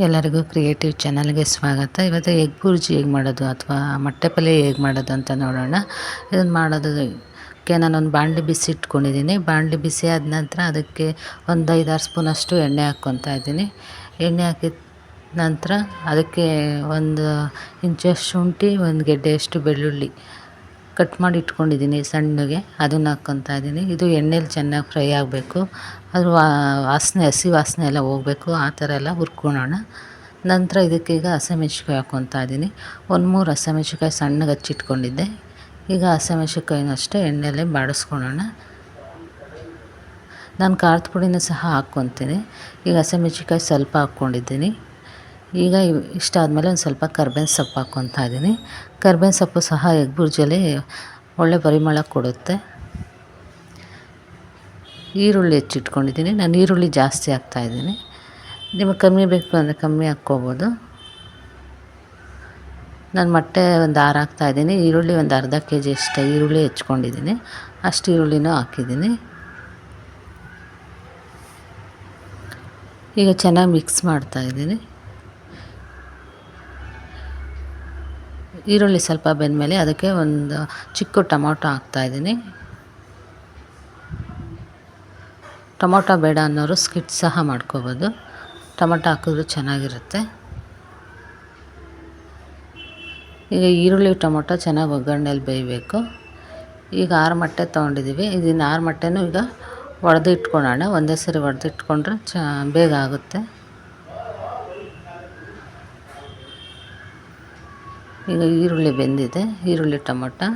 ಎಲ್ಲರಿಗೂ ಕ್ರಿಯೇಟಿವ್ ಚಾನಲ್ಗೆ ಸ್ವಾಗತ. ಇವತ್ತು ಎಗ್ ಬುರ್ಜಿ ಹೇಗೆ ಮಾಡೋದು ಅಥವಾ ಮೊಟ್ಟೆ ಪಲ್ಯ ಹೇಗೆ ಮಾಡೋದು ಅಂತ ನೋಡೋಣ. ಇದನ್ನು ಮಾಡೋದಕ್ಕೆ ನಾನೊಂದು ಬಾಣಲಿ ಬಿಸಿ ಇಟ್ಕೊಂಡಿದ್ದೀನಿ. ಬಾಣಲಿ ಬಿಸಿ ಆದ ನಂತರ ಅದಕ್ಕೆ ಒಂದು ಐದಾರು ಸ್ಪೂನಷ್ಟು ಎಣ್ಣೆ ಹಾಕ್ಕೊತಾ ಇದ್ದೀನಿ. ಎಣ್ಣೆ ಹಾಕಿದ ನಂತರ ಅದಕ್ಕೆ ಒಂದು ಇಂಚಷ್ಟು ಶುಂಠಿ, ಒಂದು ಗೆಡ್ಡೆಯಷ್ಟು ಬೆಳ್ಳುಳ್ಳಿ ಕಟ್ ಮಾಡಿ ಇಟ್ಕೊಂಡಿದ್ದೀನಿ ಸಣ್ಣಗೆ, ಅದನ್ನು ಹಾಕ್ಕೊತಾ ಇದ್ದೀನಿ. ಇದು ಎಣ್ಣೆಲಿ ಚೆನ್ನಾಗಿ ಫ್ರೈ ಆಗಬೇಕು. ಅದು ವಾಸನೆ, ಹಸಿ ವಾಸನೆ ಎಲ್ಲ ಹೋಗಬೇಕು, ಆ ಥರ ಎಲ್ಲ ಹುರ್ಕೊಳ್ಳೋಣ. ನಂತರ ಇದಕ್ಕೀಗ ಹಸಿಮೆಣ್ಸಿಕಾಯಿ ಹಾಕ್ಕೊತಾ ಇದ್ದೀನಿ. ಒಂದು ಮೂರು ಹಸಿಮೆಣ್ಸಿಕಾಯಿ ಸಣ್ಣಗೆ ಹಚ್ಚಿಟ್ಕೊಂಡಿದ್ದೆ. ಈಗ ಹಸಿಮೆಣ್ಸಿಕಾಯಿನೂ ಅಷ್ಟೇ ಎಣ್ಣೆಲೆ ಬಾಡಿಸ್ಕೊಳ್ಳೋಣ. ನಾನು ಖಾರದ ಪುಡಿನೂ ಸಹ ಹಾಕ್ಕೊತೀನಿ. ಈಗ ಹಸಿಮೆಣ್ಸಿಕಾಯಿ ಸ್ವಲ್ಪ ಹಾಕ್ಕೊಂಡಿದ್ದೀನಿ. ಈಗ ಇಷ್ಟ ಆದಮೇಲೆ ಒಂದು ಸ್ವಲ್ಪ ಕರ್ಬೇವಿನ ಸೊಪ್ಪು ಹಾಕ್ಕೊತಾ ಇದ್ದೀನಿ. ಕರ್ಬೇವಿನ ಸೊಪ್ಪು ಸಹ ಎಗ್ ಬುರ್ಜಲ್ಲಿ ಒಳ್ಳೆ ಪರಿಮಳ ಕೊಡುತ್ತೆ. ಈರುಳ್ಳಿ ಹೆಚ್ಚಿಟ್ಕೊಂಡಿದ್ದೀನಿ. ನಾನು ಈರುಳ್ಳಿ ಜಾಸ್ತಿ ಹಾಕ್ತಾಯಿದ್ದೀನಿ ನಿಮಗೆ ಕಮ್ಮಿ ಬೇಕು ಅಂದರೆ ಕಮ್ಮಿ ಹಾಕ್ಕೋಬೋದು. ನಾನು ಮೊಟ್ಟೆ ಒಂದು ಆರು ಹಾಕ್ತಾಯಿದ್ದೀನಿ ಈರುಳ್ಳಿ ಒಂದು ಅರ್ಧ ಕೆ ಜಿ ಅಷ್ಟೇ ಈರುಳ್ಳಿ ಹೆಚ್ಕೊಂಡಿದ್ದೀನಿ ಅಷ್ಟು ಈರುಳ್ಳಿನೂ ಹಾಕಿದ್ದೀನಿ. ಈಗ ಚೆನ್ನಾಗಿ ಮಿಕ್ಸ್ ಮಾಡ್ತಾಯಿದ್ದೀನಿ ಈರುಳ್ಳಿ ಸ್ವಲ್ಪ ಬೆಂದಮೇಲೆ ಅದಕ್ಕೆ ಒಂದು ಚಿಕ್ಕ ಟೊಮೊಟೊ ಹಾಕ್ತಾಯಿದ್ದೀನಿ ಟೊಮೊಟೊ ಬೇಡ ಅನ್ನೋರು ಸ್ಕಿಟ್ ಸಹ ಮಾಡ್ಕೋಬೋದು. ಟೊಮೊಟೊ ಹಾಕಿದ್ರು ಚೆನ್ನಾಗಿರುತ್ತೆ. ಈಗ ಈರುಳ್ಳಿ ಟೊಮೊಟೊ ಚೆನ್ನಾಗಿ ಒಗ್ಗರಣೆಯಲ್ಲಿ ಬೇಯಬೇಕು. ಈಗ ಆರು ಮೊಟ್ಟೆ ತೊಗೊಂಡಿದ್ದೀವಿ. ಇದನ್ನು ಆರು ಮೊಟ್ಟೆನೂ ಈಗ ಒಡೆದು ಇಟ್ಕೊಳ್ಳೋಣ ಒಂದೇ ಸರಿ ಒಡೆದು ಇಟ್ಕೊಂಡ್ರೆ ಚ ಬೇಗ ಆಗುತ್ತೆ. ಈಗ ಈರುಳ್ಳಿ ಬೆಂದಿದೆ, ಈರುಳ್ಳಿ ಟೊಮೊಟೊ.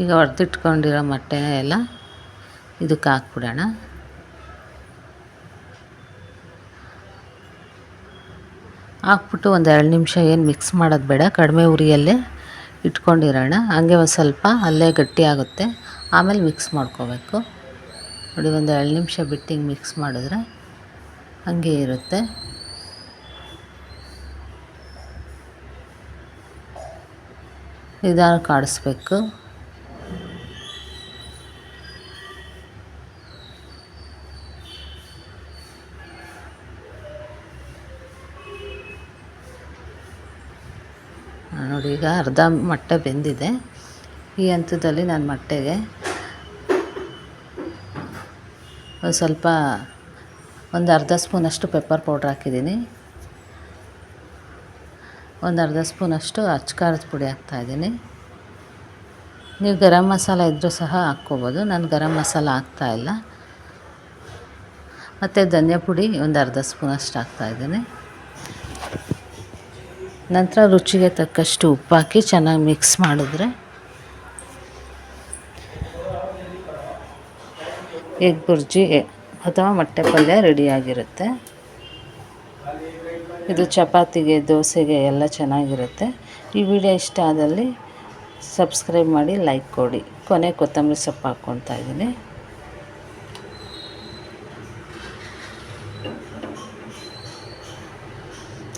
ಈಗ ಹೊಡೆದಿಟ್ಕೊಂಡಿರೋ ಮೊಟ್ಟೆ ಎಲ್ಲ ಇದಕ್ಕೆ ಹಾಕ್ಬಿಡೋಣ. ಹಾಕ್ಬಿಟ್ಟು ಒಂದು ಎರಡು ನಿಮಿಷ ಏನು ಮಿಕ್ಸ್ ಮಾಡೋದು ಬೇಡ, ಕಡಿಮೆ ಉರಿಯಲ್ಲೇ ಇಟ್ಕೊಂಡಿರೋಣ. ಹಂಗೆ ಒಂದು ಸ್ವಲ್ಪ ಅಲ್ಲೇ ಗಟ್ಟಿ ಆಗುತ್ತೆ. ಆಮೇಲೆ ಮಿಕ್ಸ್ ಮಾಡ್ಕೋಬೇಕು. ನೋಡಿ, ಒಂದು ಎರಡು ನಿಮಿಷ ಬಿಟ್ಟು ಹಿಂಗೆ ಮಿಕ್ಸ್ ಮಾಡಿದ್ರೆ ಹಂಗೆ ಇರುತ್ತೆ. ನಿಧಾನಕ್ಕೆ ಕಾಡಿಸ್ಬೇಕು. ನೋಡಿ ಈಗ ಅರ್ಧ ಮೊಟ್ಟೆ ಬೆಂದಿದೆ. ಈ ಹಂತದಲ್ಲಿ ನಾನು ಮೊಟ್ಟೆಗೆ ಸ್ವಲ್ಪ ಒಂದು ಅರ್ಧ ಸ್ಪೂನಷ್ಟು ಪೆಪ್ಪರ್ ಪೌಡ್ರ್ ಹಾಕಿದ್ದೀನಿ. ಒಂದು ಅರ್ಧ ಸ್ಪೂನಷ್ಟು ಅಚ್ಚ ಖಾರದ ಪುಡಿ ಹಾಕ್ತಾಯಿದ್ದೀನಿ ನೀವು ಗರಂ ಮಸಾಲ ಇದ್ದರೂ ಸಹ ಹಾಕ್ಕೋಬೋದು. ನಾನು ಗರಂ ಮಸಾಲ ಹಾಕ್ತಾಯಿಲ್ಲ ಮತ್ತು ಧನಿಯಾ ಪುಡಿ ಒಂದು ಅರ್ಧ ಸ್ಪೂನಷ್ಟು ಹಾಕ್ತಾಯಿದ್ದೀನಿ ನಂತರ ರುಚಿಗೆ ತಕ್ಕಷ್ಟು ಉಪ್ಪು ಹಾಕಿ ಚೆನ್ನಾಗಿ ಮಿಕ್ಸ್ ಮಾಡಿದ್ರೆ ಎಗ್ ಬುರ್ಜಿ ಅಥವಾ ಮೊಟ್ಟೆ ಪಲ್ಯ ರೆಡಿಯಾಗಿರುತ್ತೆ. ಇದು ಚಪಾತಿಗೆ, ದೋಸೆಗೆ ಎಲ್ಲ ಚೆನ್ನಾಗಿರುತ್ತೆ. ಈ ವಿಡಿಯೋ ಇಷ್ಟ ಆದಲ್ಲಿ ಸಬ್ಸ್ಕ್ರೈಬ್ ಮಾಡಿ, ಲೈಕ್ ಕೊಡಿ. ಕೊನೆ ಕೊತ್ತಂಬರಿ ಸೊಪ್ಪು ಹಾಕ್ಕೊತಾ ಇದ್ದೀನಿ.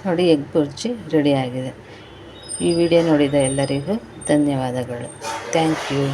ನೋಡಿ, ಎಗ್ ಬುರ್ಜಿ ರೆಡಿಯಾಗಿದೆ. ಈ ವಿಡಿಯೋ ನೋಡಿದ ಎಲ್ಲರಿಗೂ ಧನ್ಯವಾದಗಳು. Thank you.